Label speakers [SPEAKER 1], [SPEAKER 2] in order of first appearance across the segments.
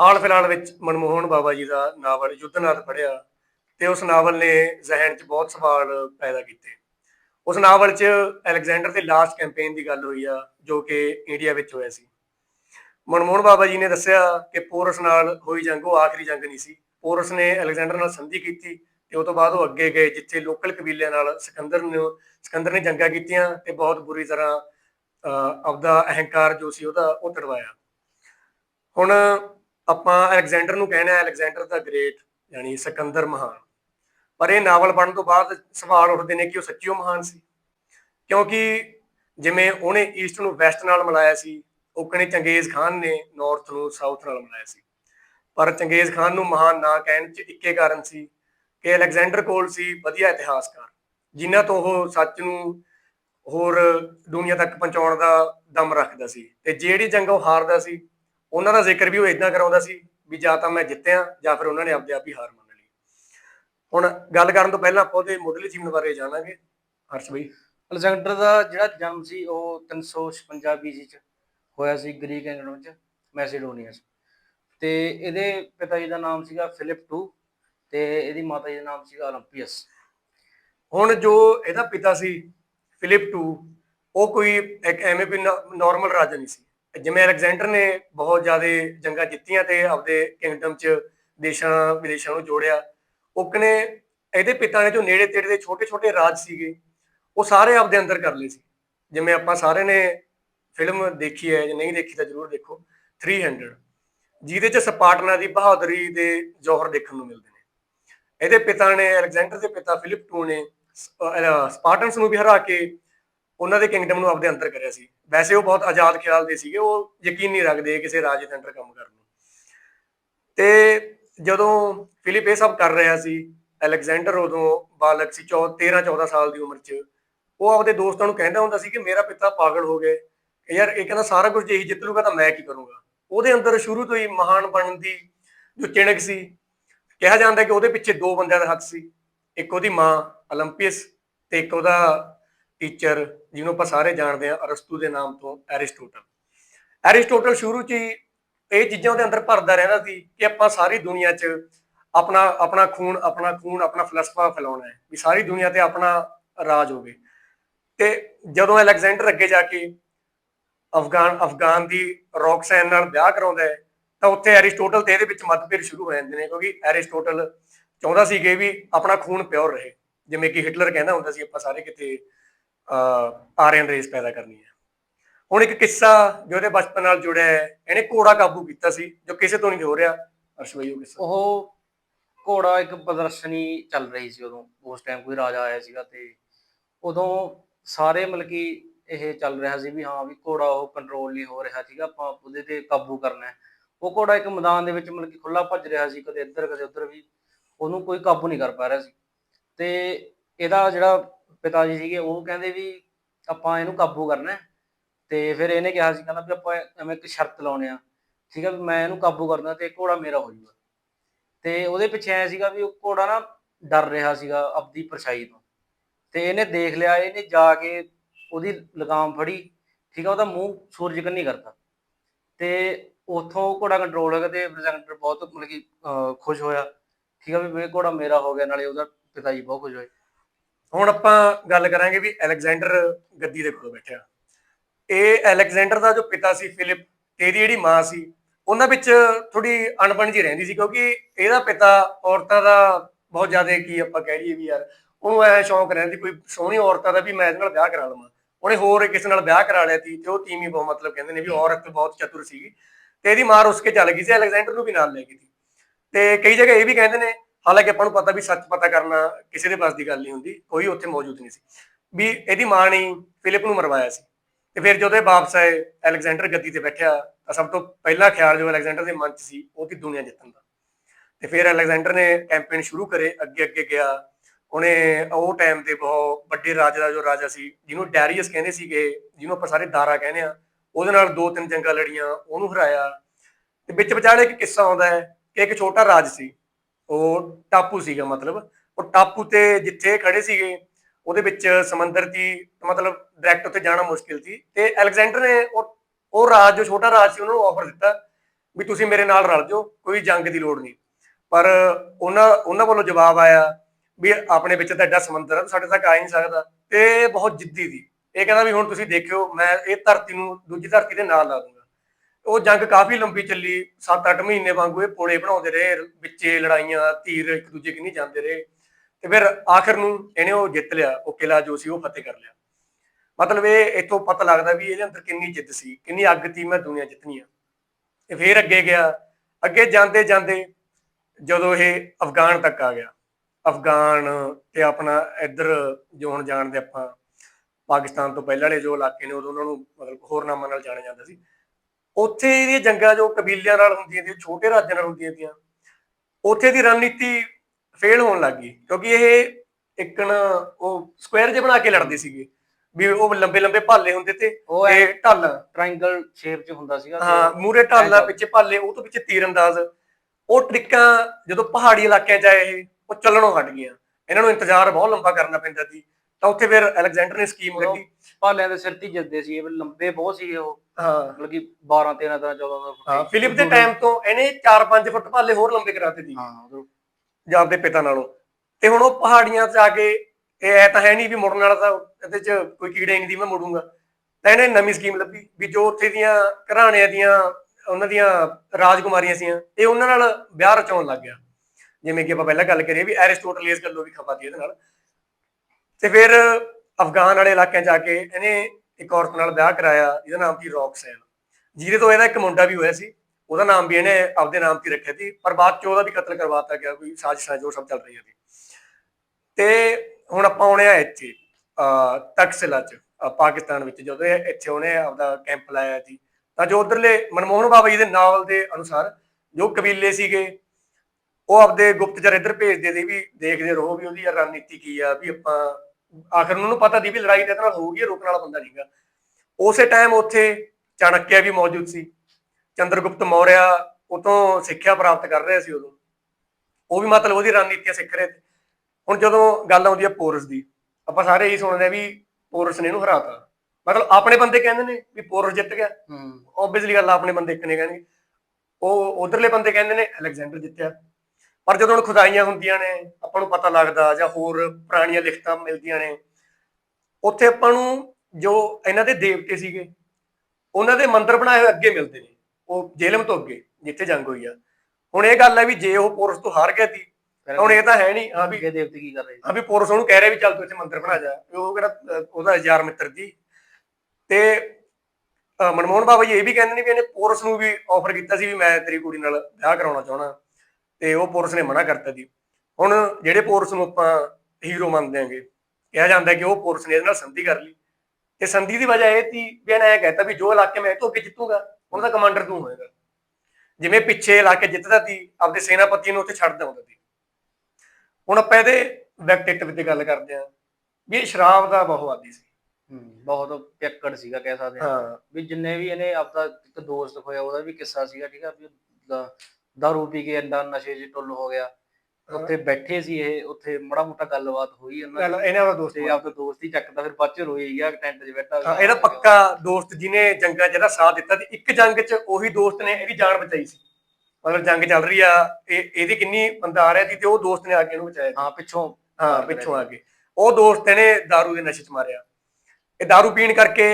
[SPEAKER 1] ਹਾਲ ਫਿਲਹਾਲ ਵਿੱਚ ਮਨਮੋਹਨ ਬਾਬਾ ਜੀ ਦਾ ਨਾਵਲ ਯੁੱਧਨਾਥ ਪੜ੍ਹਿਆ ਤੇ ਉਸ ਨਾਵਲ ਨੇ ਜ਼ਿਹਨ 'ਚ ਬਹੁਤ ਸਵਾਲ ਪੈਦਾ ਕੀਤੇ। ਉਸ ਨਾਵਲ 'ਚ ਅਲੈਗਜ਼ੈਂਡਰ ਦੇ ਲਾਸਟ ਕੈਂਪੇਨ ਦੀ ਗੱਲ ਹੋਈ ਆ ਜੋ ਕਿ ਇੰਡੀਆ ਵਿੱਚ ਹੋਇਆ ਸੀ। ਮਨਮੋਹਨ ਬਾਬਾ ਜੀ ਨੇ ਦੱਸਿਆ ਕਿ ਪੋਰਸ ਨਾਲ ਹੋਈ ਜੰਗ ਉਹ ਆਖਰੀ ਜੰਗ ਨਹੀਂ ਸੀ। ਪੋਰਸ ਨੇ ਅਲੈਗਜ਼ੈਂਡਰ ਨਾਲ ਸੰਧੀ ਕੀਤੀ ਤੇ ਉਸ ਤੋਂ ਬਾਅਦ ਉਹ ਅੱਗੇ ਗਏ ਜਿੱਥੇ ਲੋਕਲ ਕਬੀਲਿਆਂ ਨਾਲ ਸਿਕੰਦਰ ਨੂੰ ਸਿਕੰਦਰ ਨੇ ਜੰਗਾਂ ਕੀਤੀਆਂ ਤੇ ਬਹੁਤ ਬੁਰੀ ਤਰ੍ਹਾਂ ਅਹ, ਆਪਦਾ ਅਹੰਕਾਰ ਜੋ ਸੀ ਉਹਦਾ ਉਹ ਤੜਵਾਇਆ। ਹੁਣ ਆਪਾਂ ਅਲੈਗਜ਼ੈਂਡਰ ਨੂੰ ਕਹਿਣਾ ਆ, ਅਲੈਗਜ਼ੈਂਡਰ ਦਾ ਗ੍ਰੇਟ, ਯਾਨੀ ਸਿਕੰਦਰ ਮਹਾਨ। ਪਰ ਇਹ ਨਾਵਲ ਪੜ੍ਹਨ ਤੋਂ ਬਾਅਦ ਸਵਾਲ ਉੱਠਦੇ ਨੇ ਕਿ ਉਹ ਸੱਚੀਓ ਮਹਾਨ ਸੀ। ਕਿਉਂਕਿ ਜਿਵੇਂ ਉਹਨੇ ਈਸਟ ਨੂੰ ਵੈਸਟ ਨਾਲ ਮਿਲਾਇਆ ਸੀ ਉਕਣੇ ਚੰਗੇਜ਼ ਖਾਨ ਨੇ ਨਾਰਥ ਨੂੰ ਸਾਊਥ ਨਾਲ ਮਿਲਾਇਆ ਸੀ। ਪਰ ਚੰਗੇਜ਼ ਖਾਨ ਨੂੰ ਮਹਾਨ ਨਾ ਕਹਿਣ ਚ ਇੱਕੇ ਕਾਰਨ ਸੀ ਕਿ ਅਲੈਗਜ਼ੈਂਡਰ ਕੋਲ ਸੀ ਵਧੀਆ ਇਤਿਹਾਸਕਾਰ, ਜਿਨ੍ਹਾਂ ਤੋਂ ਉਹ ਸੱਚ ਨੂੰ ਹੋਰ ਦੁਨੀਆ ਤੱਕ ਪਹੁੰਚਾਉਣ ਦਾ ਦਮ ਰੱਖਦਾ ਸੀ। ਤੇ ਜਿਹੜੀ ਜੰਗ ਉਹ ਹਾਰਦਾ ਸੀ ਉਹਨਾਂ ਦਾ ਜ਼ਿਕਰ ਵੀ ਉਹ ਇਦਾਂ ਕਰਾਉਂਦਾ ਸੀ ਵੀ ਜਾਂ ਤਾਂ ਮੈਂ ਜਿੱਤਿਆ ਜਾਂ ਫਿਰ ਉਹਨਾਂ ਨੇ ਆਪਦੇ ਆਪ ਹੀ ਹਾਰ ਮੰਨ ਲਈ। ਹੁਣ ਗੱਲ ਕਰਨ ਤੋਂ ਪਹਿਲਾਂ ਆਪਾਂ ਉਹਦੇ ਮੁੱਢਲੇ ਜੀਵਨ ਬਾਰੇ ਜਾਣਾਂਗੇ। ਹਰਸ਼ ਬਈ।
[SPEAKER 2] ਅਲੈਗਜ਼ੈਂਡਰ ਦਾ ਜਿਹੜਾ ਜਨਮ ਸੀ ਉਹ 356 ਬੀਸੀ ਚ ਹੋਇਆ ਸੀ ਗ੍ਰੀਕ ਇੰਗਲੈਂਡ ਚ ਮੈਸੀਡੋਨੀਆ ਚ। ਤੇ ਇਹਦੇ ਪਿਤਾ ਜੀ ਦਾ ਨਾਮ ਸੀਗਾ ਫਿਲਿਪ ਟੂ ਤੇ ਇਹਦੀ ਮਾਤਾ ਜੀ ਦਾ ਨਾਮ ਸੀਗਾ 올림ਪੀਅਸ
[SPEAKER 1] ਹੁਣ ਜੋ ਇਹਦਾ ਪਿਤਾ ਸੀ ਫਿਲਿਪ II ਉਹ ਕੋਈ ਇੱਕ ਐਵੇਂ ਵੀ ਨਾਰਮਲ ਰਾਜਾ ਨਹੀਂ ਸੀ। ਜਿਵੇਂ ਅਲੈਗਜ਼ੈਂਡਰ ਨੇ ਬਹੁਤ ਜ਼ਿਆਦਾ ਜੰਗਾਂ ਜਿੱਤੀਆਂ ਤੇ ਆਪਦੇ ਕਿੰਗਡਮ 'ਚ ਦੇਸ਼ਾਂ ਵਿਦੇਸ਼ਾਂ ਨੂੰ ਜੋੜਿਆ। ਉਕਨੇ ਇਹਦੇ ਪਿਤਾ ਨੇ ਜੋ ਨੇੜੇ ਤੇੜੇ ਦੇ ਛੋਟੇ-ਛੋਟੇ ਰਾਜ ਸੀਗੇ, ਉਹ ਸਾਰੇ ਆਪਦੇ ਅੰਦਰ ਕਰ ਲਏ ਸੀ। ਜਿਵੇਂ ਆਪਾਂ ਸਾਰੇ ਨੇ ਫਿਲਮ ਦੇਖੀ ਹੈ ਜਾਂ ਨਹੀਂ ਦੇਖੀ ਤਾਂ ਜ਼ਰੂਰ ਦੇਖੋ 300 ਜਿਹਦੇ 'ਚ ਸਪਾਰਟਨਾ ਦੀ ਬਹਾਦਰੀ ਦੇ ਜੋਹਰ ਦੇਖਣ ਨੂੰ ਮਿਲਦੇ ਨੇ। ਇਹਦੇ ਪਿਤਾ ਨੇ ਅਲੈਗਜ਼ੈਂਡਰ ਦੇ ਪਿਤਾ ਫਿਲਿਪ II ਨੇ ਸਪਾਰਟਨਸ ਨੂੰ ਵੀ ਹਰਾ ਕੇ ਉਹਨਾਂ ਦੇ ਕਿੰਗਡਮ ਨੂੰ ਆਪਦੇ ਅੰਦਰ ਕਰਿਆ ਸੀ। ਵੈਸੇ ਉਹ ਬਹੁਤ ਆਜ਼ਾਦ ਖਿਆਲ ਦੇ ਸੀਗੇ, ਉਹ ਯਕੀਨ ਨਹੀਂ ਰੱਖਦੇ ਕਿਸੇ ਰਾਜ ਦੇ ਅੰਦਰ ਕੰਮ ਕਰਨ ਨੂੰ। ਤੇ ਜਦੋਂ ਫਿਲਿਪ ਇਹ ਸਭ ਕਰ ਰਿਹਾ ਸੀ, ਅਲੈਗਜ਼ੈਂਡਰ ਉਦੋਂ ਬਾਲਕ ਸੀ 13 14 ਸਾਲ ਦੀ ਉਮਰ 'ਚ। ਉਹ ਆਪਦੇ ਦੋਸਤਾਂ ਨੂੰ ਕਹਿੰਦਾ ਹੁੰਦਾ ਸੀ ਕਿ ਮੇਰਾ ਪਿਤਾ ਪਾਗਲ ਹੋ ਗਿਆ। ਯਾਰ, ਇਹ ਕਹਿੰਦਾ ਸਾਰਾ ਕੁਝ ਜੇ ਇਹੀ ਜਿੱਤ ਲੂਗਾ ਤਾਂ ਮੈਂ ਕੀ ਕਰੂੰਗਾ? ਉਹਦੇ ਅੰਦਰ ਸ਼ੁਰੂ ਤੋਂ ਹੀ ਮਹਾਨ ਬਣਨ ਦੀ ਜੋ ਚਿਣਕ ਸੀ, ਕਿਹਾ ਜਾਂਦਾ ਕਿ ਉਹਦੇ ਪਿੱਛੇ ਦੋ ਬੰਦਿਆਂ ਦਾ ਹੱਥ ਸੀ। ਇੱਕ ਉਹਦੀ ਮਾਂ 올림ਪੀਅਸ ਤੇ ਇੱਕ ਉਹਦਾ ਟੀਚਰ ਜਿਹਨੂੰ ਆਪਾਂ ਸਾਰੇ ਜਾਣਦੇ ਆ ਅਰਸਤੂ ਦੇ ਨਾਮ ਤੋਂ ਐਰਿਸਟੋਟਲ ਐਰਿਸਟੋਟਲ ਸ਼ੁਰੂ 'ਚ ਹੀ ਇਹ ਚੀਜ਼ਾਂ ਉਹਦੇ ਅੰਦਰ ਭਰਦਾ ਰਹਿੰਦਾ ਸੀ ਕਿ ਆਪਾਂ ਸਾਰੀ ਦੁਨੀਆ 'ਚ ਆਪਣਾ ਆਪਣਾ ਖੂਨ ਆਪਣਾ ਖੂਨ, ਆਪਣਾ ਫਲਸਫਾ ਫੈਲਾਉਣਾ ਹੈ ਵੀ ਸਾਰੀ ਦੁਨੀਆ ਤੇ ਆਪਣਾ ਰਾਜ ਹੋਵੇ। ਤੇ ਜਦੋਂ ਅਲੈਗਜ਼ੈਂਡਰ ਅੱਗੇ ਜਾ ਕੇ ਅਫਗਾਨ ਅਫਗਾਨ ਦੀ ਰੌਕਸੈਨ ਨਾਲ ਵਿਆਹ ਕਰਾਉਂਦਾ ਹੈ, ਤਾਂ ਉੱਥੇ ਐਰਿਸਟੋਟਲ ਤੇ ਇਹਦੇ ਵਿੱਚ ਮਤਭੇਦ ਸ਼ੁਰੂ ਹੋ ਜਾਂਦੇ ਨੇ ਕਿਉਂਕਿ ਐਰਿਸਟੋਟਲ ਚਾਹੁੰਦਾ ਸੀ ਕਿ ਵੀ ਆਪਣਾ ਖੂਨ ਪਿਓਰ ਰਹੇ। ਜਿਵੇਂ ਕਿ ਹਿਟਲਰ ਕਹਿੰਦਾ ਹੁੰਦਾ ਸੀ, ਆਪਾਂ ਸਾਰੇ ਕਿਤੇ ਆਰੀਅਨ ਰੇਸ ਪੈਦਾ ਕਰਨੀ ਹੈ। ਹੁਣ ਇੱਕ ਕਿੱਸਾ ਜੋ ਇਹਦੇ ਬਚਪਨ ਨਾਲ ਜੁੜਿਆ ਹੈ, ਇਹਨੇ ਘੋੜਾ ਕਾਬੂ ਕੀਤਾ ਸੀ, ਜੋ ਕਿਸੇ ਤੋਂ ਨਹੀਂ ਹੋ ਰਿਹਾ। ਅਰਸ਼ਵਈ ਉਹ ਕਿੱਸਾ?
[SPEAKER 2] ਉਹ ਘੋੜਾ ਇੱਕ ਪ੍ਰਦਰਸ਼ਨੀ ਚੱਲ ਰਹੀ ਸੀ ਉਦੋਂ, ਉਸ ਟਾਈਮ ਕੋਈ ਰਾਜਾ ਆਇਆ ਸੀਗਾ ਤੇ ਉਦੋਂ ਸਾਰੇ ਮਤਲਬ ਕਿ ਇਹ ਚੱਲ ਰਿਹਾ ਸੀ ਵੀ ਹਾਂ ਵੀ ਘੋੜਾ ਉਹ ਕੰਟਰੋਲ ਨਹੀਂ ਹੋ ਰਿਹਾ ਸੀਗਾ, ਆਪਾਂ ਉਹਦੇ ਤੇ ਕਾਬੂ ਕਰਨਾ ਹੈ। ਉਹ ਘੋੜਾ ਇੱਕ ਮੈਦਾਨ ਦੇ ਵਿੱਚ ਮਤਲਬ ਕਿ ਖੁੱਲਾ ਭੱਜ ਰਿਹਾ ਸੀ, ਕਦੇ ਇੱਧਰ, ਕਦੇ ਉੱਧਰ ਵੀ, ਉਹਨੂੰ ਕੋਈ ਕਾਬੂ ਨਹੀਂ ਕਰ ਪਾ ਰਿਹਾ ਸੀ। ਤੇ ਇਹਦਾ ਜਿਹੜਾ ਪਿਤਾ ਜੀ ਸੀਗੇ, ਉਹ ਕਹਿੰਦੇ ਵੀ ਆਪਾਂ ਇਹਨੂੰ ਕਾਬੂ ਕਰਨਾ ਹੈ। ਤੇ ਫਿਰ ਇਹਨੇ ਕਿਹਾ ਸੀ, ਕਹਿੰਦਾ ਵੀ ਆਪਾਂ ਐਵੇਂ ਇੱਕ ਸ਼ਰਤ ਲਾਉਣੇ ਆ ਠੀਕ ਆ ਵੀ ਮੈਂ ਇਹਨੂੰ ਕਾਬੂ ਕਰਨਾ ਤੇ ਘੋੜਾ ਮੇਰਾ ਹੋ ਜਾਊਗਾ ਤੇ ਉਹਦੇ ਪਿੱਛੇ ਐ ਸੀਗਾ ਵੀ ਉਹ ਘੋੜਾ ਨਾ ਡਰ ਰਿਹਾ ਸੀਗਾ ਆਪਦੀ ਪਰਛਾਈ ਤੋਂ। ਤੇ ਇਹਨੇ ਦੇਖ ਲਿਆ, ਇਹਨੇ ਜਾ ਕੇ ਉਹਦੀ ਲਗਾਮ ਫੜੀ, ਠੀਕ ਆ ਉਹਦਾ ਮੂੰਹ ਸੂਰਜ ਕੰਨੀ ਕਰਤਾ। ਤੇ ਉਥੋਂ ਘੋੜਾ ਕੰਟਰੋਲ ਹੋ ਗਿਆ ਤੇ ਪ੍ਰੈਜ਼ੈਂਟਰ ਬਹੁਤ ਮਤਲਬ ਕਿ, ਅਹ ਖੁਸ਼ ਹੋਇਆ, ਠੀਕ ਆ ਵੀ ਇਹ ਘੋੜਾ ਮੇਰਾ ਹੋ ਗਿਆ, ਨਾਲੇ ਉਹਦਾ ਪਿਤਾ ਜੀ ਬਹੁਤ ਖੁਸ਼ ਹੋਏ।
[SPEAKER 1] ਹੁਣ ਆਪਾਂ ਗੱਲ ਕਰਾਂਗੇ ਵੀ ਅਲੈਗਜ਼ੈਂਡਰ ਗੱਦੀ ਦੇ ਕੋਲ ਬੈਠਿਆ। ਇਹ ਅਲੈਗਜ਼ੈਂਡਰ ਦਾ ਜੋ ਪਿਤਾ ਸੀ ਫਿਲਿਪ, ਤੇ ਇਹਦੀ ਜਿਹੜੀ ਮਾਂ ਸੀ, ਉਹਨਾਂ ਵਿੱਚ ਥੋੜੀ ਅਣਬਣ ਜੀ ਰਹਿੰਦੀ ਸੀ ਕਿਉਂਕਿ ਇਹਦਾ ਪਿਤਾ ਔਰਤਾਂ ਦਾ ਬਹੁਤ ਜ਼ਿਆਦਾ ਕੀ ਆਪਾਂ ਕਹਿ ਲਈਏ ਵੀ ਯਾਰ, ਉਹਨੂੰ ਐ ਸ਼ੌਂਕ ਰਹਿੰਦੀ ਕੋਈ ਸੋਹਣੀ ਔਰਤਾਂ ਦਾ ਵੀ ਮੈਂ ਇਹਦੇ ਨਾਲ ਵਿਆਹ ਕਰਾ ਲਵਾਂ। ਉਹਨੇ ਹੋਰ ਕਿਸੇ ਨਾਲ ਵਿਆਹ ਕਰਾ ਲਿਆ ਸੀ ਤੇ ਉਹ ਤੀਵੀਂ ਬਹੁਤ ਮਤਲਬ ਕਹਿੰਦੇ ਨੇ ਵੀ ਔਰਤ ਬਹੁਤ ਚਤੁਰ ਸੀਗੀ। ਤੇ ਇਹਦੀ ਮਾਂ ਰੁੱਸ ਕੇ ਚੱਲ ਗਈ ਸੀ ਅਲੈਗਜ਼ੈਂਡਰ ਨੂੰ ਵੀ ਨਾਲ ਲੈ ਗਈ ਸੀ ਤੇ ਕਈ ਜਗ੍ਹਾ ਇਹ ਵੀ ਕਹਿੰਦੇ ਨੇ ਹਾਲਾਂਕਿ ਆਪਾਂ ਨੂੰ ਪਤਾ ਵੀ ਸੱਚ ਪਤਾ ਕਰਨਾ ਕਿਸੇ ਦੇ ਬਸ ਦੀ ਗੱਲ ਨਹੀਂ ਹੁੰਦੀ, ਕੋਈ ਉੱਥੇ ਮੌਜੂਦ ਨਹੀਂ ਸੀ। ਵੀ ਇਹਦੀ ਮਾਂ ਨੇ ਫਿਲਿਪ ਨੂੰ ਮਰਵਾਇਆ ਸੀ। ਤੇ ਫਿਰ ਜਦੋਂ ਇਹ ਵਾਪਸ ਆਏ, ਅਲੈਗਜ਼ੈਂਡਰ ਗੱਦੀ ਤੇ ਬੈਠਿਆ, ਤਾਂ ਸਭ ਤੋਂ ਪਹਿਲਾ ਖਿਆਲ ਜੋ ਅਲੈਗਜ਼ੈਂਡਰ ਦੇ ਮਨ 'ਚ ਸੀ, ਉਹ ਸੀ ਦੁਨੀਆ ਜਿੱਤਣ ਦਾ। ਤੇ ਫਿਰ ਅਲੈਗਜ਼ੈਂਡਰ ਨੇ ਕੈਂਪੇਨ ਸ਼ੁਰੂ ਕਰੇ ਅੱਗੇ ਅੱਗੇ ਗਿਆ। ਉਹਨੇ ਉਹ ਟਾਈਮ ਤੇ ਬਹੁਤ ਵੱਡੇ ਰਾਜੇ ਦਾ ਜੋ ਰਾਜਾ ਸੀ, ਜਿਹਨੂੰ ਡੈਰੀਅਸ ਕਹਿੰਦੇ ਸੀਗੇ, ਜਿਹਨੂੰ ਆਪਾਂ ਸਾਰੇ ਦਾਰਾ ਕਹਿੰਦੇ ਆ ਉਹਦੇ ਨਾਲ ਦੋ ਤਿੰਨ ਜੰਗਾਂ ਲੜੀਆਂ, ਉਹਨੂੰ ਹਰਾਇਆ। ਤੇ ਵਿੱਚ ਵਿਚਾਲੇ ਇੱਕ ਕਿੱਸਾ ਆਉਂਦਾ ਹੈ ਕਿ ਇੱਕ ਛੋਟਾ ਰਾਜ ਸੀ ਉਹ ਟਾਪੂ ਸੀਗਾ ਮਤਲਬ, ਉਹ ਟਾਪੂ ਤੇ ਜਿੱਥੇ ਖੜੇ ਸੀਗੇ, ਉਹਦੇ ਵਿੱਚ ਸਮੁੰਦਰ ਦੀ ਮਤਲਬ ਡਾਇਰੈਕਟ ਉੱਤੇ ਜਾਣਾ ਮੁਸ਼ਕਿਲ ਸੀ ਤੇ ਅਲੈਗਜ਼ੈਂਡਰ ਨੇ ਉਹ ਉਹ ਰਾਜ, ਜੋ ਛੋਟਾ ਰਾਜ ਸੀ ਉਹਨਾਂ ਨੂੰ ਆਫਰ ਦਿੱਤਾ ਵੀ ਤੁਸੀਂ ਮੇਰੇ ਨਾਲ ਰਲ ਜਾਓ, ਕੋਈ ਜੰਗ ਦੀ ਲੋੜ ਨਹੀਂ। ਪਰ ਉਹਨਾਂ ਉਹਨਾਂ ਵੱਲੋਂ ਜਵਾਬ ਆਇਆ ਵੀ ਆਪਣੇ ਵਿੱਚ ਤਾਂ ਐਡਾ ਸਮੁੰਦਰ ਹੈ ਸਾਡੇ ਤੱਕ ਆ ਹੀ ਨਹੀਂ ਸਕਦਾ ਤੇ ਬਹੁਤ ਜਿੱਦੀ ਸੀ। ਇਹ ਕਹਿੰਦਾ ਵੀ ਹੁਣ ਤੁਸੀਂ ਦੇਖਿਓ, ਮੈਂ ਇਹ ਧਰਤੀ ਨੂੰ ਦੂਜੀ ਧਰਤੀ ਦੇ ਨਾਲ ਲਾ ਦੂੰਗਾ। ਉਹ ਜੰਗ ਕਾਫੀ ਲੰਬੀ ਚੱਲੀ 7-8 ਮਹੀਨੇ ਵਾਂਗੂ ਇਹ ਪੋਲੇ ਬਣਾਉਂਦੇ ਰਹੇ, ਵਿੱਚੇ ਲੜਾਈਆਂ, ਤੀਰ ਇੱਕ ਦੂਜੇ ਕਿੰਨੀ ਜਾਂਦੇ ਰਹੇ ਤੇ ਫਿਰ ਆਖਰ ਨੂੰ ਇਹਨੇ ਉਹ ਜਿੱਤ ਲਿਆ, ਉਹ ਕਿਲਾ ਜੋ ਸੀ ਉਹ ਫਤਿਹ ਕਰ ਲਿਆ। ਮਤਲਬ ਇਹ ਇੱਥੋਂ ਪਤਾ ਲੱਗਦਾ ਵੀ ਇਹਦੇ ਅੰਦਰ ਕਿੰਨੀ ਜਿੱਦ ਸੀ, ਕਿੰਨੀ ਅੱਗ ਤੀ ਮੈਂ ਦੁਨੀਆ ਜਿੱਤਣੀ ਆ। ਤੇ ਫਿਰ ਅੱਗੇ ਗਿਆ, ਅੱਗੇ ਜਾਂਦੇ ਜਾਂਦੇ ਜਦੋਂ ਇਹ ਅਫਗਾਨ ਤੱਕ ਆ ਗਿਆ। ਅਫਗਾਨ ਤੇ ਆਪਣਾ ਇੱਧਰ ਜੋ ਹੁਣ ਜਾਣਦੇ ਆਪਾਂ, ਪਾਕਿਸਤਾਨ ਤੋਂ ਪਹਿਲਾਂ ਵਾਲੇ ਜੋ ਇਲਾਕੇ ਨੇ ਉਦੋਂ ਉਹਨਾਂ ਨੂੰ ਮਤਲਬ ਹੋਰ ਨਾਮਾਂ ਨਾਲ ਜਾਣਿਆ ਜਾਂਦਾ ਸੀ। ਉੱਥੇ ਇਹਦੀਆਂ ਜੰਗਾਂ ਜੋ ਕਬੀਲਿਆਂ ਨਾਲ ਹੁੰਦੀਆਂ ਸੀ ਛੋਟੇ ਰਾਜਾਂ ਨਾਲ ਹੁੰਦੀਆਂ ਸੀਆਂ ਉੱਥੇ ਦੀ ਰਣਨੀਤੀ ਫੇਲ ਹੋਣ ਲੱਗ ਗਈ ਕਿਉਂਕਿ ਇਹ ਇੱਕਣ ਉਹ ਸਕੁਅਰ ਜੇ ਬਣਾ ਕੇ ਲੜਦੇ ਸੀਗੇ ਵੀ ਉਹ ਲੰਬੇ ਲੰਬੇ ਭਾਲੇ ਹੁੰਦੇ ਤੇ ਤੇ ਢੱਲ।
[SPEAKER 2] ਟ੍ਰਾਇੰਗਲ ਸ਼ੇਪ 'ਚ ਹੁੰਦਾ ਸੀਗਾ
[SPEAKER 1] ਹਾਂ ਮੂਰੇ ਢਾਲਾ ਪਿੱਛੇ ਭਾਲੇ ਉਹ ਤੋਂ ਪਿੱਛੇ ਤੀਰ ਅੰਦਾਜ਼ ਉਹ ਟ੍ਰਿਕਾਂ ਜਦੋਂ ਪਹਾੜੀ ਇਲਾਕਿਆਂ 'ਚ ਆਏ ਇਹ ਉਹ ਚੱਲਣੋਂ ਹਟ ਗਈਆਂ। ਇਹਨਾਂ ਨੂੰ ਇੰਤਜ਼ਾਰ ਬਹੁਤ ਲੰਬਾ ਕਰਨਾ ਪੈਂਦਾ ਸੀ। ਤਾਂ ਉੱਥੇ ਫਿਰ ਅਲੈਗਜ਼ੈਂਡਰ ਨੇ ਸਕੀਮ ਕੱਢੀ।
[SPEAKER 2] ਭਾਲਿਆਂ ਦੇ ਸਿਰ ਤੇ ਹੀ ਜਿੱਤਦੇ ਸੀ ਲੰਬੇ ਬਹੁਤ ਸੀ ਉਹ।
[SPEAKER 1] ਹਾਂ।
[SPEAKER 2] ਮਤਲਬ ਕਿ 12 13 ਤਰ੍ਹਾਂ 14 ਦਾ
[SPEAKER 1] ਹਾਂ ਫਿਲਿਪ ਦੇ ਟਾਈਮ ਤੋਂ ਇਹਨੇ 4-5 ਫੁੱਟ ਭਾਲੇ ਹੋਰ ਲੰਬੇ ਕਰਾਤੇ ਸੀ।
[SPEAKER 2] ਹਾਂ
[SPEAKER 1] ਜਾਂ ਆਪਦੇ ਪਿਤਾ ਨਾਲੋਂ। ਤੇ ਹੁਣ ਉਹ ਪਹਾੜੀਆਂ 'ਚ ਆ ਕੇ ਇਹ ਐ ਤਾਂ ਹੈ ਨਹੀਂ ਵੀ ਮੁੜਨ ਵਾਲਾ ਤਾਂ ਇਹਦੇ 'ਚ ਕੋਈ ਕੀੜਾ ਹੀ ਨਹੀਂ ਦੀ ਮੈਂ ਮੁੜੂੰਗਾ। ਤਾਂ ਇਹਨੇ ਨਵੀਂ ਸਕੀਮ ਲੱਭੀ ਵੀ ਜੋ ਉੱਥੇ ਦੀਆਂ ਘਰਾਣਿਆਂ ਦੀਆਂ ਉਹਨਾਂ ਦੀਆਂ ਰਾਜਕੁਮਾਰੀਆਂ ਸੀਆਂ ਇਹ ਉਹਨਾਂ ਨਾਲ ਵਿਆਹ ਰਚਾਉਣ ਲੱਗ ਗਿਆ। ਜਿਵੇਂ ਕਿ ਆਪਾਂ ਪਹਿਲਾਂ ਗੱਲ ਕਰੀਏ ਵੀ ਐਰਿਸਟੋਟਲ ਗੱਲੋਂ ਵੀ ਖਪਾਤੀ ਇਹਦੇ ਨਾਲ। ਤੇ ਫਿਰ ਅਫਗਾਨ ਵਾਲੇ ਇਲਾਕਿਆਂ 'ਚ ਆ ਕੇ ਇਹਨੇ ਇੱਕ ਔਰਤ ਨਾਲ ਵਿਆਹ ਕਰਾਇਆ ਜਿਹਦਾ ਨਾਮ ਸੀ ਰੌਕਸੈਨ। ਜਿਹਦੇ ਤੋਂ ਇਹਦਾ ਇੱਕ ਮੁੰਡਾ ਵੀ ਹੋਇਆ ਸੀ, ਉਹਦਾ ਨਾਮ ਵੀ ਇਹਨੇ ਆਪਦੇ ਨਾਮ ਤੇ ਰੱਖਿਆ ਸੀ, ਪਰ ਬਾਅਦ ਚ ਉਹਦਾ ਵੀ ਕਤਲ ਕਰਵਾਤਾ ਗਿਆ, ਕੋਈ ਸਾਜ਼ਿਸ਼ਾਂ ਜੋ ਸਭ ਚੱਲ ਰਹੀਆਂ ਸੀ। ਤੇ ਹੁਣ ਆਪਾਂ ਆਉਣੇ ਆ ਇੱਥੇ ਤਕਸਿਲਾ ਚ ਪਾਕਿਸਤਾਨ ਵਿੱਚ, ਜਦੋਂ ਇੱਥੇ ਉਹਨੇ ਆਪਦਾ ਕੈਂਪ ਲਾਇਆ ਸੀ ਤਾਂ ਜੋ ਉਧਰਲੇ ਮਨਮੋਹਨ ਬਾਬਾ ਜੀ ਦੇ ਨਾਵਲ ਦੇ ਅਨੁਸਾਰ ਜੋ ਕਬੀਲੇ ਸੀਗੇ, ਉਹ ਆਪਦੇ ਗੁਪਤਚਰ ਇੱਧਰ ਭੇਜਦੇ ਸੀ ਵੀ ਦੇਖਦੇ ਰਹੋ ਵੀ ਉਹਦੀ ਰਣਨੀਤੀ ਕੀ ਆ, ਵੀ ਆਪਾਂ ਆਖਰ ਨੂੰ ਉਹਨੂੰ ਪਤਾ ਸੀ ਵੀ ਲੜਾਈ ਤੇ ਨਾਲ ਹੋਊਗੀ ਰੋਕਣ ਵਾਲਾ ਬੰਦਾ ਨਹੀਂਗਾ ਉਸੇ ਟਾਈਮ ਉੱਥੇ ਚਾਣਕਿਆ ਵੀ ਮੌਜੂਦ ਸੀ। ਚੰਦਰਗੁਪਤ ਮੌਰਿਆ ਉਤੋਂ ਸਿੱਖਿਆ ਪ੍ਰਾਪਤ ਕਰ ਰਿਹਾ ਸੀ ਉਦੋਂ ਉਹ ਵੀ ਮਤਲਬ ਉਹਦੀ ਰਣਨੀਤੀਆਂ ਸਿੱਖ ਰਹੇ ਸੀ। ਹੁਣ ਜਦੋਂ ਗੱਲ ਆਉਂਦੀ ਹੈ ਪੋਰਸ ਦੀ ਆਪਾਂ ਸਾਰੇ ਇਹੀ ਸੁਣਦੇ ਆ ਵੀ ਪੋਰਸ ਨੇ ਇਹਨੂੰ ਹਰਾਤਾ। ਮਤਲਬ ਆਪਣੇ ਬੰਦੇ ਕਹਿੰਦੇ ਨੇ ਵੀ ਪੋਰਸ ਜਿੱਤ ਗਿਆ।
[SPEAKER 2] ਹੂੰ।
[SPEAKER 1] ਓਬਵੀਅਸਲੀ ਗੱਲ ਆਪਣੇ ਬੰਦੇ ਇੱਕ ਨੇ ਕਹਿਣਗੇ ਉਹ ਉਧਰਲੇ ਬੰਦੇ ਕਹਿੰਦੇ ਨੇ ਅਲੈਗਜ਼ੈਂਡਰ ਜਿੱਤਿਆ। ਪਰ ਜਦੋਂ ਹੁਣ ਖੁਦਾਈਆਂ ਹੁੰਦੀਆਂ ਨੇ ਆਪਾਂ ਨੂੰ ਪਤਾ ਲੱਗਦਾ ਜਾਂ ਹੋਰ ਪੁਰਾਣੀਆਂ ਲਿਖਤਾਂ ਮਿਲਦੀਆਂ ਨੇ ਉੱਥੇ ਆਪਾਂ ਨੂੰ ਜੋ ਇਹਨਾਂ ਦੇ ਦੇਵਤੇ ਸੀਗੇ ਉਹਨਾਂ ਦੇ ਮੰਦਿਰ ਬਣਾਏ ਹੋਏ ਅੱਗੇ ਮਿਲਦੇ ਨੇ ਉਹ ਜੇਲਮ ਤੋਂ ਅੱਗੇ ਜਿੱਥੇ ਜੰਗ ਹੋਈ ਆ। ਹੁਣ ਇਹ ਗੱਲ ਹੈ ਵੀ ਜੇ ਉਹ ਪੋਰਸ ਤੋਂ ਹਾਰ ਗਿਆ ਸੀ ਹੁਣ ਇਹ ਤਾਂ ਹੈ ਨਹੀਂ ਹਾਂ ਵੀ
[SPEAKER 2] ਅੱਗੇ ਦੇਵਤੇ ਕੀ ਕਰ ਰਹੇ
[SPEAKER 1] ਹਾਂ ਵੀ ਪੋਰਸ ਉਹਨੂੰ ਕਹਿ ਰਿਹਾ ਵੀ ਚੱਲ ਤੂੰ ਇੱਥੇ ਮੰਦਿਰ ਬਣਾ ਜਾ ਉਹ ਕਿਹੜਾ ਉਹਦਾ ਯਾਰ ਮਿੱਤਰ ਜੀ ਤੇ ਮਨਮੋਹਨ ਬਾਬਾ ਜੀ ਇਹ ਵੀ ਕਹਿੰਦੇ ਨੇ ਵੀ ਇਹਨੇ ਪੋਰਸ ਨੂੰ ਵੀ ਆਫਰ ਕੀਤਾ ਸੀ ਵੀ ਮੈਂ ਤੇਰੀ ਕੁੜੀ ਨਾਲ ਵਿਆਹ ਕਰਾਉਣਾ ਚਾਹਣਾ ਤੇ ਉਹ ਪੋਰਸ ਨੇ ਮਨਾ ਕਰਤਾ ਜੀ। ਹੁਣ ਜਿਹੜੇ ਪੋਰਸ ਨੂੰ ਆਪਾਂ ਹੀਰੋ ਮੰਨਦੇ ਆਂਗੇ ਕਿਹਾ ਜਾਂਦਾ ਕਿ ਉਹ ਪੋਰਸ ਨੇ ਇਹਦੇ ਨਾਲ ਸੰਧੀ ਕਰ ਲਈ। ਤੇ ਸੰਧੀ ਦੀ ਵਜ੍ਹਾ ਇਹ ਸੀ ਵੀ ਇਹਨੇ ਇਹ ਕਹਿਤਾ ਵੀ ਜੋ ਇਲਾਕੇ ਮੈਂ ਤੋਂ ਅੱਗੇ ਜਿੱਤੂਗਾ ਉਹਨਾਂ ਦਾ ਕਮਾਂਡਰ ਤੂੰ ਹੋਏਗਾ। ਜਿਵੇਂ ਪਿੱਛੇ ਇਲਾਕੇ ਜਿੱਤਦਾ ਸੀ ਆਪਦੇ ਸੈਨਾਪਤੀ ਨੂੰ ਉੱਥੇ ਛੱਡ ਦਿੰਦਾ ਸੀ। ਹੁਣ ਆਪਾਂ ਇਹਦੇ ਵਿਅਕਤੀਤਵ ਦੀ ਗੱਲ ਕਰਦੇ ਆਂ ਵੀ ਇਹ ਸ਼ਰਾਬ ਦਾ ਬਹੁਤ ਆਦੀ ਸੀ।
[SPEAKER 2] ਬਹੁਤ ਪਿੱਕੜ ਸੀਗਾ ਕਹਿ ਸਕਦੇ ਹਾਂ। ਵੀ ਜਿੰਨੇ ਵੀ ਇਹਨੇ ਆਪਦਾ ਇੱਕ ਦੋਸਤ ਹੋਇਆ ਉਹਦਾ ਵੀ ਕਿੱਸਾ ਸੀਗਾ ਠੀਕ ਆ ਵੀ ਦਾਰੂ ਪੀ ਕੇ ਇੰਨਾ ਨਸ਼ੇ 'ਚ ਟੁੱਲ ਹੋ ਗਿਆ ਉੱਥੇ ਬੈਠੇ ਸੀ ਇਹ ਉੱਥੇ ਮੜਾ ਮੋਟਾ ਗੱਲਬਾਤ ਹੋਈ ਉਹਨਾਂ
[SPEAKER 1] ਗੱਲ
[SPEAKER 2] ਦੀ
[SPEAKER 1] ਇਹਨੇ ਉਹਦਾ ਦੋਸਤ
[SPEAKER 2] ਤੇ ਆਪਦਾ ਦੋਸਤ ਹੀ ਚੱਕਦਾ ਫਿਰ ਬਾਅਦ ਚ ਰੋਈ ਗਿਆ ਟੈਂਟ 'ਚ ਬੈਠਾ
[SPEAKER 1] ਹਾਂ, ਇਹਦਾ ਪੱਕਾ ਦੋਸਤ ਜਿਹਨੇ ਜੰਗਾਂ 'ਚ ਇਹਦਾ ਸਾਥ ਦਿੱਤਾ ਤੇ ਇੱਕ ਜੰਗ 'ਚ ਉਹੀ ਦੋਸਤ ਨੇ ਇਹਦੀ ਜਾਨ ਬਚਾਈ ਸੀ ਮਤਲਬ ਜੰਗ ਚੱਲ ਰਹੀ ਆ ਇਹ ਇਹਦੀ ਕਿੰਨੀ ਬੰਦਾ ਆ ਰਿਹਾ ਸੀ ਤੇ ਉਹ ਦੋਸਤ ਨੇ ਆ ਕੇ ਇਹਨੂੰ ਬਚਾਇਆ ਸੀ।
[SPEAKER 2] ਹਾਂ ਪਿੱਛੋਂ
[SPEAKER 1] ਹਾਂ
[SPEAKER 2] ਮਾਰ
[SPEAKER 1] ਪਿੱਛੋਂ
[SPEAKER 2] ਕਰਿਆ
[SPEAKER 1] ਆ ਕੇ ਉਹ ਦੋਸਤ ਨੇ दारू ਦੇ ਨਸ਼ੇ 'ਚ ਮਾਰਿਆ ਇਹ दारू ਪੀਣ ਕਰਕੇ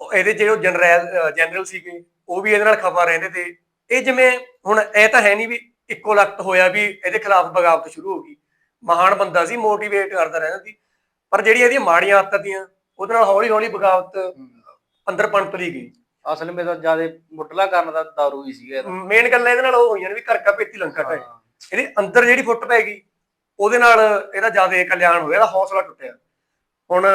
[SPEAKER 1] ਉਹ ਇਹਦੇ ਜਿਹੜੇ ਜਨਰਲ ਜਨਰਲ ਸੀਗੇ ਉਹ ਵੀ ਇਹਦੇ ਨਾਲ ਖਪਾ ਰਹਿੰਦੇ ਤੇ ਇਹ ਜਿਵੇਂ ਹੁਣ ਇਹ ਤਾਂ ਹੈ ਨਹੀਂ ਵੀ ਇੱਕੋ ਲਖਤ ਹੋਇਆ ਵੀ ਇਹਦੇ ਖਿਲਾਫ ਬਗਾਵਤ ਸ਼ੁਰੂ ਹੋ ਗਈ। ਮਹਾਨ ਬੰਦਾ ਸੀ ਮੋਟੀਵੇਟ ਕਰਦਾ ਰਹਿੰਦਾ ਸੀ। ਪਰ ਜਿਹੜੀ ਇਹਦੀਆਂ ਮਾੜੀਆਂ ਆਦਤਾਂ ਦੀਆਂ ਉਹਦੇ ਨਾਲ ਹੌਲੀ ਹੌਲੀ ਬਗਾਵਤ। ਅੰਦਰ ਪਣਪਦੀ ਗਈ।
[SPEAKER 2] ਅਸਲ ਵਿੱਚ ਤਾਂ ਜ਼ਿਆਦਾ ਮੁੱਢਲਾ ਕਰਨ ਦਾ ਦਾਰੂ ਹੀ ਸੀਗਾ
[SPEAKER 1] ਮੇਨ ਗੱਲ ਇਹਦੇ ਨਾਲ ਉਹ ਹੋਈਆਂ ਨੇ ਵੀ ਘਰ ਕਾ ਪੇਤੀ ਲੰਕਾ
[SPEAKER 2] ਹਾਂ।
[SPEAKER 1] ਇਹਦੇ ਅੰਦਰ ਜਿਹੜੀ ਫੁੱਟ ਪੈ ਗਈ ਉਹਦੇ ਨਾਲ ਇਹਦਾ ਜ਼ਿਆਦਾ ਕਲਿਆਣ ਹੋਇਆ ਇਹਦਾ ਹੌਸਲਾ ਟੁੱਟਿਆ। ਹੁਣ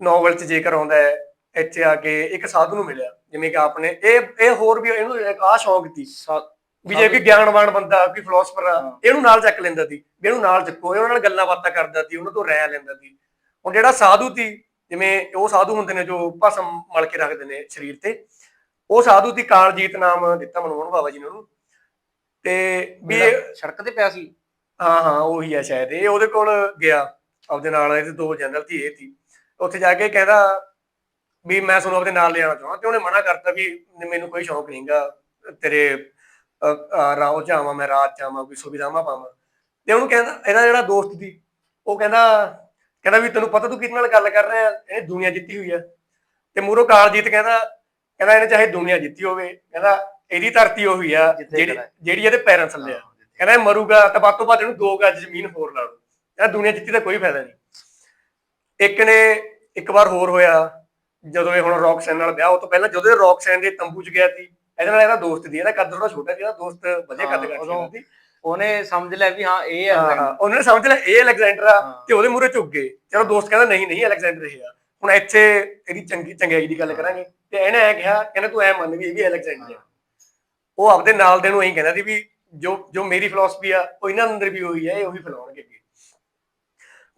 [SPEAKER 1] ਨੋਵਲ 'ਚ ਜੇਕਰ ਆਉਂਦਾ ਹੈ ਇੱਥੇ ਆ ਕੇ ਇੱਕ ਸਾਧੂ ਨੂੰ ਮਿਲਿਆ। ਜਿਵੇਂ ਕਿ ਆਪਨੇ ਇਹ ਇਹ ਹੋਰ ਵੀ ਇਹਨੂੰ ਇੱਕ ਆਹ ਸ਼ੌਂਕ ਸੀ। ਵੀ ਜੇ ਕੋਈ ਗਿਆਨਵਾਨ ਬੰਦਾ ਕੋਈ ਫਿਲਾਸਫਰ ਆ। ਇਹਨੂੰ ਨਾਲ ਚੱਕ ਲੈਂਦਾ ਸੀ ਵੀ ਇਹਨੂੰ ਨਾਲ ਚੱਕੋ ਇਹ ਉਹਨਾਂ ਨਾਲ ਗੱਲਾਂ ਬਾਤਾਂ ਕਰਦਾ ਸੀ ਉਹਨਾਂ ਤੋਂ ਰਹਿ ਲੈਂਦਾ ਸੀ। ਹੁਣ ਜਿਹੜਾ ਸਾਧੂ ਸੀ ਜਿਵੇਂ ਉਹ ਸਾਧੂ ਹੁੰਦੇ ਨੇ ਜੋ ਭਸਮ ਮਲ ਕੇ ਰੱਖਦੇ ਨੇ ਸਰੀਰ ਤੇ ਉਹ ਸਾਧੂ ਸੀ ਕਾਲਜੀਤ ਨਾਮ ਦਿੱਤਾ ਮਨਮੋਹਨ ਬਾਬਾ ਜੀ ਨੇ ਉਹਨੂੰ। ਤੇ ਵੀ ਇਹ-
[SPEAKER 2] ਸੜਕ ਤੇ ਪਿਆ ਸੀ।
[SPEAKER 1] ਹਾਂ ਹਾਂ ਉਹੀ ਆ ਸ਼ਾਇਦ ਇਹ ਉਹਦੇ ਕੋਲ ਗਿਆ। ਆਪਦੇ ਨਾਲ ਇਹਦੇ ਦੋ ਜਨਰਲ ਸੀ ਇਹ ਸੀ। ਉੱਥੇ ਜਾ ਕੇ ਕਹਿੰਦਾ ਵੀ ਮੈਂ ਤੁਹਾਨੂੰ ਆਪਦੇ ਨਾਲ ਲਿਆਉਣਾ ਚਾਹਾਂ ਤੇ ਉਹਨੇ ਮਨਾ ਕਰਤਾ ਵੀ ਮੈਨੂੰ ਕੋਈ ਸ਼ੌਂਕ ਨਹੀਂਗਾ ਤੇਰੇ ਅ, ਅ, ਰਾਹ ਚ ਆਵਾਂ ਮੈਂ ਰਾਤ ਚ ਆਵਾਂ ਕੋਈ ਸੁਵਿਧਾਵਾਂ ਪਾਵਾਂ। ਤੇ ਉਹਨੂੰ ਕਹਿੰਦਾ ਇਹਦਾ ਜਿਹੜਾ ਦੋਸਤ ਸੀ ਉਹ ਕਹਿੰਦਾ ਕਹਿੰਦਾ ਵੀ ਤੈਨੂੰ ਪਤਾ ਤੂੰ ਕਿਹਦੇ ਨਾਲ ਗੱਲ ਕਰ ਰਿਹਾ ਇਹ ਦੁਨੀਆ ਜਿੱਤੀ ਹੋਈ ਆ ਤੇ ਮੂਰੋ ਕਾਲਜੀਤ ਕਹਿੰਦਾ ਕਹਿੰਦਾ ਇਹਨੇ ਚਾਹੇ ਦੁਨੀਆ ਜਿੱਤੀ ਹੋਵੇ ਕਹਿੰਦਾ ਇਹਦੀ ਧਰਤੀ ਉਹੀ ਆ ਜਿਹੜੀ
[SPEAKER 2] ਹੈ।
[SPEAKER 1] ਜਿਹੜੀ ਇਹਦੇ ਪੈਰਾਂ ਥੱਲੇ ਆ। ਕਹਿੰਦਾ ਇਹ ਮਰੂਗਾ ਤਾਂ ਵੱਧ ਤੋਂ ਵੱਧ ਇਹਨੂੰ ਦੋ ਗੱਜ ਜ਼ਮੀਨ ਹੋਰ ਲਾ ਲਓ ਕਹਿੰਦਾ ਦੁਨੀਆ ਜਿੱਤੀ ਦਾ ਕੋਈ ਫਾਇਦਾ ਨਹੀਂ। ਇੱਕ ਨੇ ਇੱਕ ਵਾਰ ਹੋਰ ਹੋਇਆ ਜਦੋਂ ਇਹ ਹੁਣ ਰੌਕਸੈਨ ਨਾਲ ਵਿਆਹ ਉਹ ਤੋਂ ਪਹਿਲਾਂ ਜਦੋਂ ਇਹ ਰੌਕਸੈਨ ਦੇ ਤੰਬੂ 'ਚ ਗਿਆ ਸੀ ਇਹਦੇ ਨਾਲ ਇਹਦਾ ਦੋਸਤ ਦੀ ਇਹਦਾ ਕੱਦ ਥੋੜਾ ਛੋਟਾ ਸੀ ਇਹਦਾ ਦੋਸਤ ਵਧੀਆ ਕੱਦ
[SPEAKER 2] ਹਾਂ,
[SPEAKER 1] ਕਰ
[SPEAKER 2] ਉਦੋਂ
[SPEAKER 1] ਸੀ।
[SPEAKER 2] ਉਹਨੇ ਸਮਝ ਲਿਆ ਵੀ ਹਾਂ ਇਹ
[SPEAKER 1] ਹਾਂ ਉਹਨਾਂ ਸਮਝ ਲਿਆ ਇਹ ਅਲੈਗਜ਼ੈਂਡਰ ਆ। ਤੇ ਉਹਦੇ ਮੂਹਰੇ ਝੁੱਕ ਗਏ। ਚਲੋ ਦੋਸਤ ਕਹਿੰਦਾ ਨਹੀਂ ਨਹੀਂ ਅਲੈਗਜ਼ੈਂਡਰ ਇਹ ਆ। ਹੁਣ ਇੱਥੇ ਇਹਦੀ ਚੰਗੀ ਚੰਗਿਆਈ ਦੀ ਗੱਲ ਕਰਾਂਗੇ। ਤੇ ਇਹਨੇ ਐ ਕਿਹਾ ਕਹਿੰਦਾ ਤੂੰ ਐ ਮੰਨ ਵੀ ਇਹ ਵੀ ਅਲੈਗਜ਼ੈਂਡਰ ਆ। ਉਹ ਆਪਦੇ ਨਾਲ ਦੇ ਨੂੰ ਇਹੀ ਕਹਿੰਦਾ ਸੀ ਵੀ ਜੋ ਜੋ ਮੇਰੀ ਫਿਲਾਸਫੀ ਆ ਉਹ ਇਹਨਾਂ ਅੰਦਰ ਵੀ ਹੋਈ ਆ ਇਹ ਉਹੀ ਫੈਲਾਉਣਗੇ ਅੱਗੇ।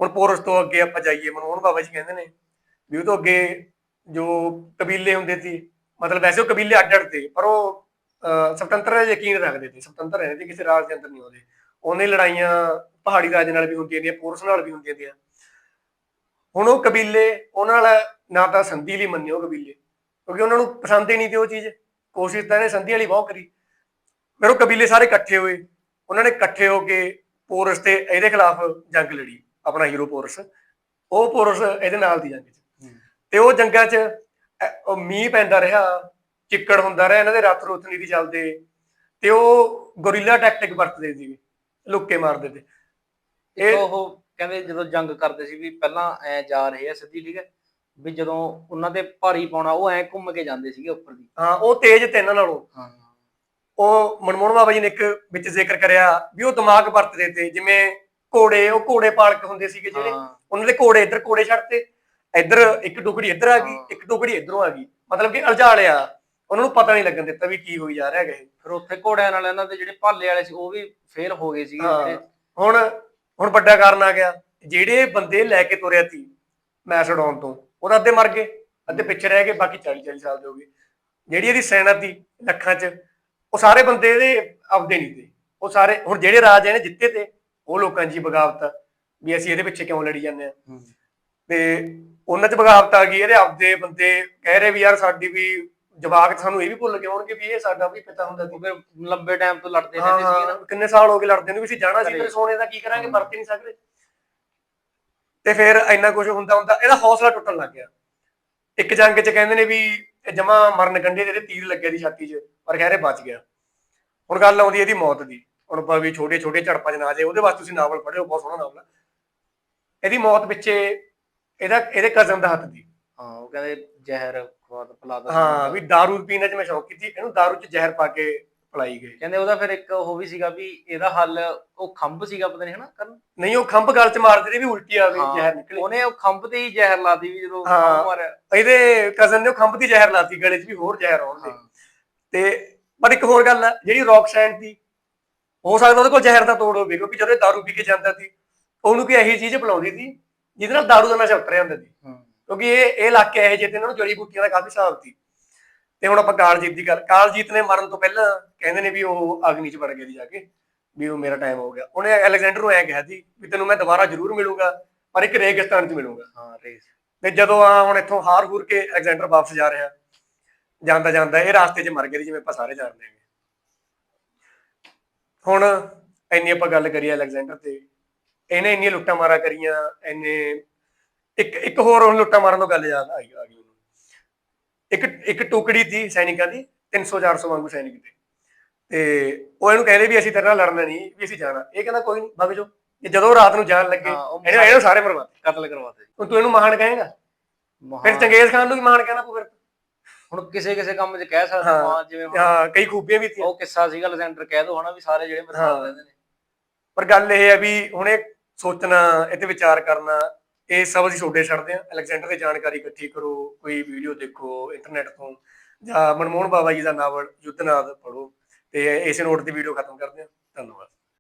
[SPEAKER 1] ਹੁਣ ਪੋਰਸ ਤੋਂ ਅੱਗੇ ਆਪਾਂ ਜਾਈਏ ਮਨਮੋਹਨ ਬਾਬਾ ਜੀ ਕਹਿੰਦੇ ਨੇ ਵੀ ਉਹ ਤੋਂ ਅੱਗੇ ਜੋ ਕਬੀਲੇ ਹੁੰਦੇ ਸੀ, ਮਤਲਬ ਵੈਸੇ ਉਹ ਕਬੀਲੇ ਅੱਡ ਅੱਡ ਤੇ ਪਰ ਉਹ ਸੁਤੰਤਰ ਯਕੀਨ ਰੱਖਦੇ ਸੀ ਸੁਤੰਤਰ ਰਹਿੰਦੇ ਕਿਸੇ ਰਾਜ ਦੇ ਅੰਦਰ ਨਹੀਂ ਆਉਂਦੇ। ਉਹਨੇ ਲੜਾਈਆਂ ਪਹਾੜੀ ਰਾਜ ਨਾਲ ਵੀ ਹੁੰਦੀਆਂ ਨੇ ਪੋਰਸ ਨਾਲ ਵੀ ਹੁੰਦੀਆਂ ਨੇ ਹੁਣ ਉਹ ਕਬੀਲੇ, ਉਹਨਾਂ ਨਾਲ ਨਾ ਤਾਂ ਸੰਧੀ ਲਈ ਮੰਨੇ ਉਹ ਕਬੀਲੇ, ਕਿਉਂਕਿ ਉਹਨਾਂ ਨੂੰ ਪਸੰਦ ਹੀ ਨਹੀਂ ਤੇ ਉਹ ਚੀਜ਼। ਕੋਸ਼ਿਸ਼ ਤਾਂ ਇਹਨੇ ਸੰਧੀ ਵਾਲੀ ਬਹੁਤ ਕਰੀ। ਫਿਰ ਉਹ ਕਬੀਲੇ ਸਾਰੇ ਇਕੱਠੇ ਹੋਏ। ਉਹਨਾਂ ਨੇ ਇਕੱਠੇ ਹੋ ਕੇ ਪੋਰਸ ਤੇ ਇਹਦੇ ਖਿਲਾਫ ਜੰਗ ਲੜੀ, ਆਪਣਾ ਹੀਰੋ ਪੋਰਸ। ਉਹ ਪੋਰਸ ਇਹਦੇ ਨਾਲ ਦੀ ਜੰਗ ਤੇ ਉਹ ਜੰਗਾਂ 'ਚ ਉਹ ਮੀਂਹ ਪੈਂਦਾ ਰਿਹਾ ਚਿੱਕੜ ਹੁੰਦਾ ਰਿਹਾ ਇਹਨਾਂ ਦੇ ਰੱਥ ਰੁੱਥ ਨਹੀਂ ਸੀ ਚੱਲਦੇ। ਤੇ ਉਹ ਗੋਰੀਲਾ ਟੈਕਟਿਕ ਵਰਤਦੇ ਸੀਗੇ ਲੁੱਕੇ ਮਾਰਦੇ ਤੇ। ਇਹ-
[SPEAKER 2] ਉਹ ਕਹਿੰਦੇ ਜਦੋਂ ਜੰਗ ਕਰਦੇ ਸੀ ਵੀ ਪਹਿਲਾਂ ਐ ਜਾ ਰਹੇ ਆ ਸਿੱਧੀ ਠੀਕ ਹੈ? ਵੀ ਜਦੋਂ ਉਹਨਾਂ ਦੇ ਭਾਰੀ ਪਾਉਣਾ ਉਹ ਐ ਘੁੰਮ ਕੇ ਜਾਂਦੇ ਸੀਗੇ ਉੱਪਰ ਦੀ।
[SPEAKER 1] ਹਾਂ ਉਹ ਤੇਜ਼ ਤੇ ਇਹਨਾਂ ਨਾਲੋਂ।
[SPEAKER 2] ਹਾਂ।
[SPEAKER 1] ਉਹ ਮਨਮੋਹਨ ਬਾਬਾ ਜੀ ਨੇ ਇੱਕ ਵਿੱਚ ਜ਼ਿਕਰ ਕਰਿਆ ਵੀ ਉਹ ਦਿਮਾਗ ਵਰਤਦੇ ਤੇ ਜਿਵੇਂ ਘੋੜੇ ਉਹ ਘੋੜੇ ਪਾਲਕ ਹੁੰਦੇ ਸੀਗੇ ਜਿਹੜੇ ਉਹਨਾਂ ਦੇ ਘੋੜੇ ਇੱਧਰ ਘੋੜੇ ਛੱਡਤੇ। ਇੱਧਰ ਇੱਕ ਟੁਕੜੀ ਇੱਧਰ ਆ ਗਈ। ਇੱਕ ਟੁਕੜੀ ਇੱਧਰੋਂ ਆ ਗਈ। ਮਤਲਬ ਕਿ ਅਲਝਾ ਲਿਆ ਉਹਨਾਂ ਨੂੰ ਪਤਾ ਨਹੀਂ ਲੱਗਣ ਦਿੱਤਾ ਵੀ ਕੀ ਹੋਈ ਜਾ ਰਿਹਾ ਹੈਗਾ ਇਹ
[SPEAKER 2] ਫਿਰ ਉੱਥੇ ਘੋੜਿਆਂ ਨਾਲ ਇਹਨਾਂ ਦੇ ਜਿਹੜੇ ਭਾਲੇ ਵਾਲੇ ਸੀ ਉਹ ਵੀ ਫੇਲ ਹੋ ਗਏ ਸੀਗੇ
[SPEAKER 1] ਹੁਣ ਹੁਣ ਵੱਡਾ ਕਾਰਨ ਆ ਗਿਆ। ਜਿਹੜੇ ਬੰਦੇ ਲੈ ਕੇ ਤੁਰਿਆ ਸੀ ਮੈਸਡੌਨ ਤੋਂ ਉਹਦਾ ਅੱਧੇ ਮਰ ਗਏ ਅੱਧੇ ਪਿੱਛੇ ਰਹਿ ਗਏ ਬਾਕੀ 40 40 ਸਾਲ ਦੇ ਹੋ ਗਏ। ਜਿਹੜੀ ਇਹਦੀ ਸੈਨਾ ਸੀ ਲੱਖਾਂ 'ਚ ਉਹ ਸਾਰੇ ਬੰਦੇ ਇਹਦੇ ਆਪਦੇ ਨਹੀਂ ਤੇ ਉਹ ਸਾਰੇ ਹੁਣ ਜਿਹੜੇ ਰਾਜ ਇਹਨੇ ਜਿੱਤੇ ਤੇ ਉਹ ਲੋਕਾਂ ਹੀ ਬਗਾਵਤ ਵੀ ਅਸੀਂ ਇਹਦੇ ਪਿੱਛੇ ਕਿਉਂ ਲੜੀ ਜਾਂਦੇ ਆ। ਤੇ ਉਹਨਾਂ 'ਚ ਬਗਾਵਤ ਆ ਗਈ ਇਹਦੇ ਆਪਦੇ ਬੰਦੇ ਕਹਿ ਰਹੇ ਵੀ ਯਾਰ ਸਾਡੀ ਵੀ ਜਵਾਕ ਸਾਨੂੰ ਇਹ ਵੀ ਭੁੱਲ ਗਏ ਹੋਣਗੇ ਵੀ ਇਹ ਸਾਡਾ ਵੀ ਪਿਤਾ ਹੁੰਦਾ ਸੀ।
[SPEAKER 2] ਫਿਰ ਲੰਬੇ ਟਾਈਮ ਤੋਂ ਲੜਦੇ
[SPEAKER 1] ਹਾਂ
[SPEAKER 2] ਰਹਿੰਦੇ ਸੀਗੇ ਨਾ।
[SPEAKER 1] ਹਾਂ ਕਿੰਨੇ ਸਾਲ ਹੋ ਗਏ ਲੜਦੇ ਨੂੰ ਵੀ ਅਸੀਂ ਜਾਣਾ ਸੀ। ਫਿਰ ਸੋਨੇ ਦਾ ਕੀ ਕਰਾਂਗੇ ਵਰਤ ਹੀ ਨਹੀਂ ਸਕਦੇ। ਤੇ ਫਿਰ ਇੰਨਾ ਕੁਝ ਹੁੰਦਾ ਹੁੰਦਾ ਇਹਦਾ ਹੌਸਲਾ ਟੁੱਟਣ ਲੱਗ ਗਿਆ। ਇੱਕ ਜੰਗ 'ਚ ਕਹਿੰਦੇ ਨੇ ਵੀ ਜਮਾ ਮਰਨ ਕੰਢੇ ਇਹਦੇ ਤੀਰ ਲੱਗਿਆ ਦੀ ਛਾਤੀ 'ਚ ਪਰ ਖੈਰੇ ਬਚ ਗਿਆ। ਹੁਣ ਗੱਲ ਆਉਂਦੀ ਹੈ ਇਹਦੀ ਮੌਤ ਦੀ। ਹੁਣ ਆਪਾਂ ਵੀ ਛੋਟੇ ਛੋਟੇ ਝੜਪਾਂ 'ਚ ਨਾ ਜਾਏ ਉਹਦੇ ਵਾਸਤੇ ਤੁਸੀਂ ਨਾਵਲ ਪੜ੍ਹਿਓ ਬਹੁਤ ਸੋਹਣਾ ਨਾਵਲ ਆ। ਇਹਦੀ ਮੌਤ ਪਿੱਛੇ ਇਹਦਾ ਇਹਦੇ ਕਜ਼ਨ ਦਾ ਹੱਥ ਦੀ
[SPEAKER 2] ਹਾਂ ਉਹ ਕਹਿੰਦੇ ਜ਼ਹਿਰ ਖਵਾ ਤਾ ਪਿਲਾ ਤਾ
[SPEAKER 1] ਹਾਂ ਵੀ दारू ਪੀਣ ਚ ਮੈਂ ਸ਼ੌਕ ਕੀਤੀ ਇਹਨੂੰ दारू 'ਚ ਜ਼ਹਿਰ ਪਾ ਕੇ ਪਲਾਈ ਗਏ
[SPEAKER 2] ਕਹਿੰਦੇ ਉਹਦਾ ਫਿਰ ਇੱਕ ਉਹ ਵੀ ਸੀਗਾ ਵੀ ਇਹਦਾ ਹੱਲ ਉਹ ਖੰਭ ਸੀਗਾ ਪਤਾ ਨਹੀਂ ਹਨਾ ਕਰਨ
[SPEAKER 1] ਨਹੀਂ ਉਹ ਖੰਭ ਗਲ 'ਚ ਮਾਰਦੇ ਨੇ ਵੀ ਉਲਟੀ ਆ ਗਈ
[SPEAKER 2] ਹਾਂ,
[SPEAKER 1] ਜ਼ਹਿਰ ਨਿਕਲੇ
[SPEAKER 2] ਉਹਨੇ ਉਹ ਖੰਭ ਤੇ ਹੀ ਜ਼ਹਿਰ ਲਾਤੀ ਵੀ ਜਦੋਂ
[SPEAKER 1] ਹਾਂ।
[SPEAKER 2] ਖੰਭ ਮਾਰਿਆ
[SPEAKER 1] ਇਹਦੇ ਕਜ਼ਨ ਨੇ ਉਹ ਖੰਭ ਦੀ ਜ਼ਹਿਰ ਲਾਤੀ ਗਲੇ 'ਚ ਵੀ ਹੋਰ ਜ਼ਹਿਰ ਆਉਣਗੇ
[SPEAKER 2] ਹਾਂ
[SPEAKER 1] ਤੇ ਪਰ ਇੱਕ ਹੋਰ ਗੱਲ ਆ ਜਿਹੜੀ ਰੌਕਸੈਂਡ ਦੀ ਹੋ ਸਕਦਾ ਉਹਦੇ ਕੋਲ ਜ਼ਹਿਰ ਦਾ ਤੋੜ ਹੋਵੇ ਕਿਉਂਕਿ ਜਦੋਂ ਇਹ ਦਾਰੂ ਪੀ ਕੇ ਜਾਂਦਾ ਸੀ ਉਹਨੂੰ ਕੋਈ ਇਹੀ ਚੀਜ਼ ਪਿਲਾਉਂਦੀ ਸੀ ਜਿਹਦੇ ਨਾਲ ਦਾਰੂ ਦਾ ਨਸ਼ਾ ਉਤਰਿਆ ਹੁੰਦਾ ਸੀ। ਕਿਉਂਕਿ ਇਹ ਇਹ ਇਲਾਕੇ ਇਹੋ ਜਿਹੇ ਤੇ ਇਹਨਾਂ ਨੂੰ ਜੜੀ ਬੂਟੀਆਂ ਦਾ ਕਾਫੀ ਹਿਸਾਬ ਸੀ। ਤੇ ਹੁਣ ਆਪਾਂ ਕਾਲਜੀਤ ਦੀ ਗੱਲ ਕਾਲਜੀਤ ਨੇ ਮਰਨ ਤੋਂ ਪਹਿਲਾਂ ਕਹਿੰਦੇ ਨੇ ਵੀ ਉਹ ਅਗਨੀ 'ਚ ਵੜ ਗਿਆ ਸੀ ਜਾ ਕੇ ਵੀ ਉਹ ਮੇਰਾ ਟਾਈਮ ਹੋ ਗਿਆ। ਉਹਨੇ ਅਲੈਗਜ਼ੈਂਡਰ ਨੂੰ ਐ ਕਿਹਾ ਸੀ ਵੀ ਤੈਨੂੰ ਮੈਂ ਦੁਬਾਰਾ ਜ਼ਰੂਰ ਮਿਲੂੰਗਾ ਪਰ ਇੱਕ ਰੇਗਿਸਤਾਨ 'ਚ ਮਿਲੂੰਗਾ।
[SPEAKER 2] ਹਾਂ ਰੇਸ।
[SPEAKER 1] ਤੇ ਜਦੋਂ ਆ ਹੁਣ ਇੱਥੋਂ ਹਾਰ ਹੂਰ ਕੇ ਅਲੈਗਜ਼ੈਂਡਰ ਵਾਪਸ ਜਾ ਰਿਹਾ ਜਾਂਦਾ ਜਾਂਦਾ ਇਹ ਰਾਸਤੇ 'ਚ ਮਰ ਗਿਆ ਜਿਵੇਂ ਆਪਾਂ ਸਾਰੇ ਜਾਣਦੇ ਹਾਂ ਹੁਣ ਇੰਨੀ ਆਪਾਂ ਗੱਲ ਕਰੀਏ ਅਲੈਗਜ਼ੈਂਡਰ ਤੇ ਇਹਨੇ ਇੰਨੀਆਂ ਲੁੱਟਾਂ ਮਾਰਾਂ ਕਰੀਆਂ ਇੰਨੇ ਇੱਕ ਇੱਕ ਹੋਰ ਹੁਣ ਲੁੱਟਾਂ ਮਾਰਨ ਤੋਂ ਗੱਲ ਯਾਦ ਆਈ ਆ ਗਈ ਉਹਨੂੰ। ਇੱਕ ਇੱਕ ਟੁਕੜੀ ਸੀ ਸੈਨਿਕਾਂ ਦੀ 300 400 ਵਾਂਗੂ ਸੈਨਿਕ ਤੇ ਤੇ ਉਹ ਇਹਨੂੰ ਕਹਿੰਦੇ ਵੀ ਅਸੀਂ ਤੇਰੇ ਨਾਲ ਲੜਨਾ ਨਹੀਂ ਵੀ ਅਸੀਂ ਜਾਣਾ। ਇਹ ਕਹਿੰਦਾ ਕੋਈ ਨਹੀਂ ਵਗ ਜਾਓ। ਜਦੋਂ ਰਾਤ ਨੂੰ ਜਾਣ ਲੱਗੇ ਇਹਨੇ ਇਹਨੂੰ ਸਾਰੇ ਮਰਵਾਤੇ
[SPEAKER 2] ਕਤਲ ਕਰਵਾਤੇ
[SPEAKER 1] ਹੁਣ ਤੂੰ ਇਹਨੂੰ ਮਹਾਨ ਕਹੇਗਾ? ਫਿਰ
[SPEAKER 2] ਮਹਾਨ-
[SPEAKER 1] ਚੰਗੇਜ਼ ਖਾਨ ਨੂੰ ਵੀ ਮਾਣ ਕਹਿਣਾ ਪਊ ਫਿਰ।
[SPEAKER 2] ਹੁਣ ਕਿਸੇ ਕਿਸੇ ਕੰਮ 'ਚ ਕਹਿ ਸਕਦੇ
[SPEAKER 1] ਹਾਂ।
[SPEAKER 2] ਜਿਵੇਂ
[SPEAKER 1] ਹਾਂ ਕਈ ਖੂਬੀਆਂ ਵੀ ਸੀ
[SPEAKER 2] ਉਹ ਕਿੱਸਾ ਸੀਗਾ ਲੈਜੈਂਡਰ ਕਹਿ ਦੋ ਹਨਾ ਵੀ ਸਾਰੇ ਜਿਹੜੇ ਮੇਰੇ
[SPEAKER 1] ਹਾਂ।
[SPEAKER 2] ਨਾਲ ਰਹਿੰਦੇ ਨੇ।
[SPEAKER 1] ਪਰ ਗੱਲ ਇਹ ਹੈ ਵੀ ਹੁਣ ਇਹ ਸੋਚਣਾ ਇਹ ਵਿਚਾਰ ਕਰਨਾ, ਇਹ ਸਭ ਅਸੀਂ ਛੋਡੇ ਛੱਡਦੇ ਆ ਅਲੈਗਜ਼ੈਂਡਰ ਦੀ ਜਾਣਕਾਰੀ ਇਕੱਠੀ ਕਰੋ, ਕੋਈ ਵੀਡੀਓ ਦੇਖੋ ਇੰਟਰਨੈਟ ਤੋਂ, ਜਾਂ ਮਨਮੋਹਨ ਬਾਬਾ ਜੀ ਦਾ ਨਾਵਲ ਯੁੱਧਨਾਦ ਪੜ੍ਹੋ, ਤੇ ਇਸੇ ਨੋਟ ਦੀ ਵੀਡੀਓ ਖਤਮ ਕਰਦੇ ਹਾਂ। ਧੰਨਵਾਦ।